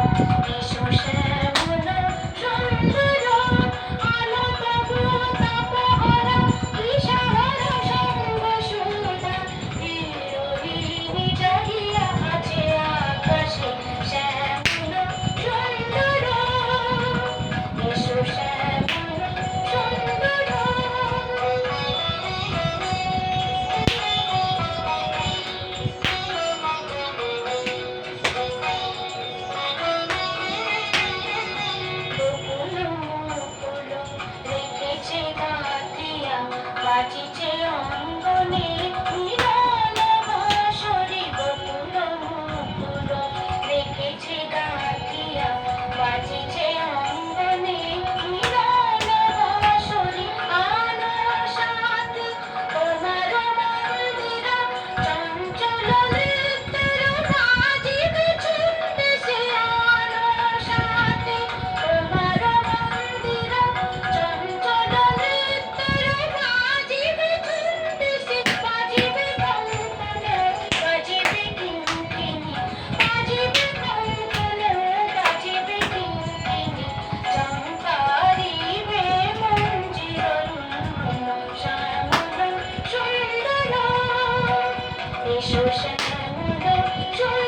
Thank you. Haji 说什么我可